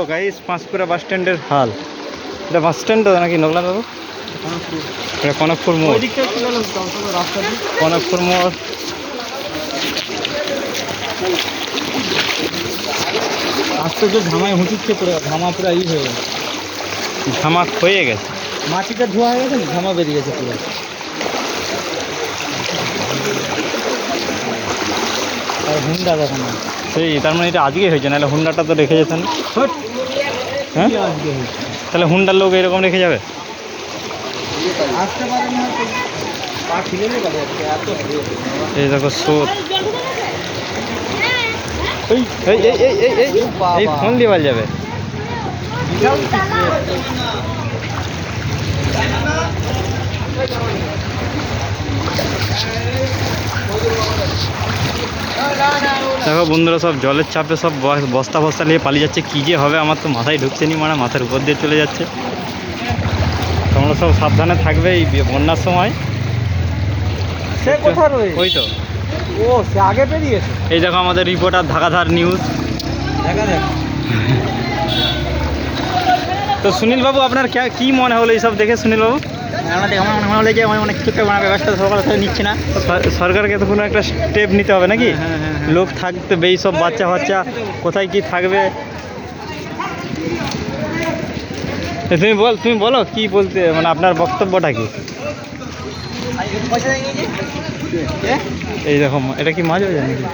তো গাইস পাঁশকুড়া বাস স্ট্যান্ডের হাল। এটা বাস স্ট্যান্ড তো নাকি নগলান বাবু এটা কনকপুর মোড়। কনকপুর মোড়। আশ্চর্য ঝামায় হুঁচুচ্ছে পুরো ঝামা পুরো ই হয়ে গেছে। ধামাক হয়ে গেছে। মাটিটা ধোয়া হয়ে গেছে না ঝামা বেরিয়ে গেছে পুরো। আর হুন্ডা দেখো না সেই তার মানে এটা আজকে হয়েছে নাহলে হুন্ডাটা তো রেখে যেতেন। হ্যাঁ? হয়েছে? তাহলে হুন্ডার লোক এরকম রেখে যাবে। এই দেখো স্রোত। এই ফোন দিয়ে বাল যাবে। বিশাল চিত্র। দেখো বন্ধুরা সব জলের চাপে সব বস্তা বস্তা নিয়ে পালিয়ে যাচ্ছে। কী যে হবে আমার তো মাথায় ঢুকছে নি মানে মাথার উপর দিয়ে চলে যাচ্ছে। তোমরা সব সাবধানে থাকবে এই বন্যার সময়। সে রয়েছে? ওই তো। ও সে আগে বেরিয়েছে। এই দেখো আমাদের রিপোর্টার ধাকাধার নিউজ। তো সুনীল বাবু আপনার কে- কি মনে হলো এইসব দেখে সুনীল বাবু আমার মনে হলো যে আমার অনেক কিছু একটা ব্যবস্থা সরকার নিচ্ছে না সরকারকে তো কোনো একটা স্টেপ নিতে হবে নাকি হ্যাঁ, হ্যাঁ, হ্যাঁ। লোক থাকতে এই সব বাচ্চা বাচ্চা কোথায় কি থাকবে তুমি বল তুমি বলো কি বলতে মানে আপনার বক্তব্যটা কি? এই দেখো এটা কি মাছ হয়ে যায় নাকি